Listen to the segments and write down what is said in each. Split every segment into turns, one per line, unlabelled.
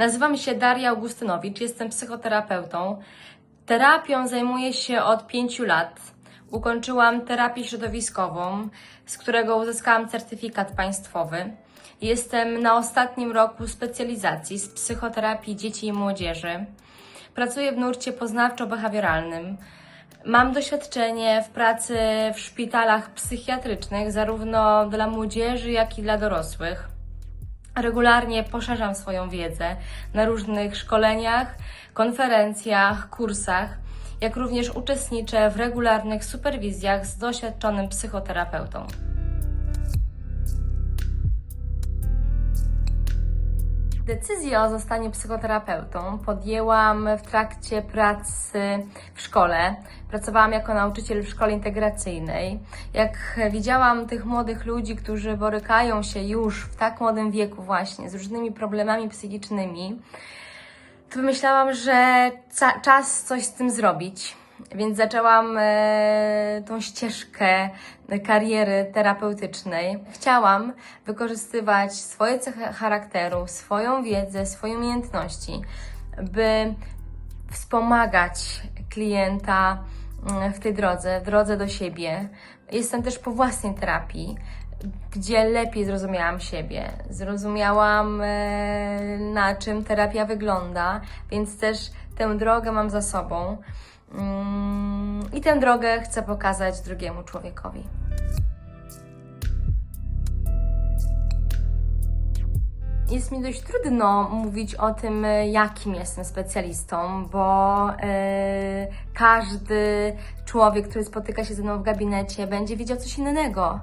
Nazywam się Daria Augustynowicz, jestem psychoterapeutą. Terapią zajmuję się od pięciu lat. Ukończyłam terapię środowiskową, z którego uzyskałam certyfikat państwowy. Jestem na ostatnim roku specjalizacji z psychoterapii dzieci i młodzieży. Pracuję w nurcie poznawczo-behawioralnym. Mam doświadczenie w pracy w szpitalach psychiatrycznych, zarówno dla młodzieży, jak i dla dorosłych. Regularnie poszerzam swoją wiedzę na różnych szkoleniach, konferencjach, kursach, jak również uczestniczę w regularnych superwizjach z doświadczonym psychoterapeutą. Decyzję o zostaniu psychoterapeutą podjęłam w trakcie pracy w szkole. Pracowałam jako nauczyciel w szkole integracyjnej. Jak widziałam tych młodych ludzi, którzy borykają się już w tak młodym wieku właśnie z różnymi problemami psychicznymi, to myślałam, że czas coś z tym zrobić. Więc zaczęłam e, tą ścieżkę kariery terapeutycznej. Chciałam wykorzystywać swoje cechy charakteru, swoją wiedzę, swoje umiejętności, by wspomagać klienta mm, w tej drodze, w drodze do siebie. Jestem też po własnej terapii, gdzie lepiej zrozumiałam siebie, zrozumiałam e, na czym terapia wygląda, więc też tę drogę mam za sobą. Mm, I tę drogę chcę pokazać drugiemu człowiekowi. Jest mi dość trudno mówić o tym, jakim jestem specjalistą, bo e, każdy człowiek, który spotyka się ze mną w gabinecie, będzie widział coś innego.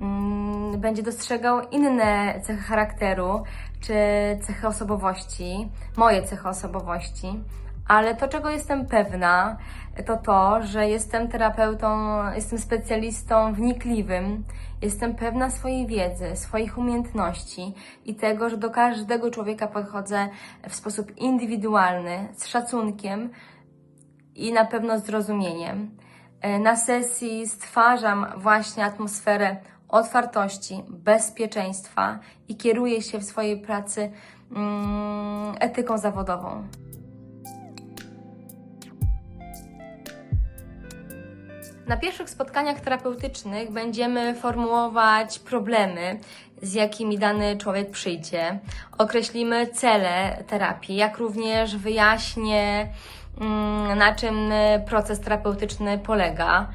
Mm, będzie dostrzegał inne cechy charakteru czy cechy osobowości, moje cechy osobowości. Ale to, czego jestem pewna, to to, że jestem terapeutą, jestem specjalistą wnikliwym, jestem pewna swojej wiedzy, swoich umiejętności i tego, że do każdego człowieka podchodzę w sposób indywidualny, z szacunkiem i na pewno zrozumieniem. E, Na sesji stwarzam właśnie atmosferę otwartości, bezpieczeństwa i kieruję się w swojej pracy mm, etyką zawodową. Na pierwszych spotkaniach terapeutycznych będziemy formułować problemy, z jakimi dany człowiek przyjdzie. Określimy cele terapii, jak również wyjaśnię, mm, na czym proces terapeutyczny polega,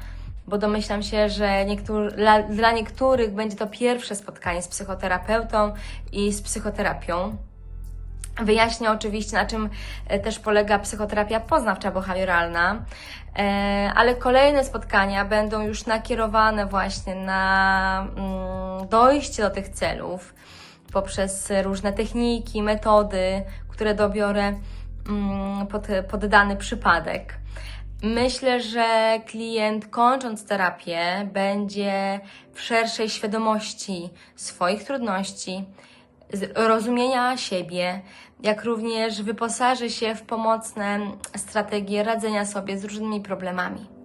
bo domyślam się, że niektóry, dla, dla niektórych będzie to pierwsze spotkanie z psychoterapeutą i z psychoterapią. Wyjaśnię oczywiście, na czym e, też polega psychoterapia poznawcza behawioralna, e, ale kolejne spotkania będą już nakierowane właśnie na mm, dojście do tych celów poprzez różne techniki, metody, które dobiorę mm, pod, pod dany przypadek. Myślę, że klient kończąc terapię będzie w szerszej świadomości swoich trudności, rozumienia siebie, jak również wyposaży się w pomocne strategie radzenia sobie z różnymi problemami.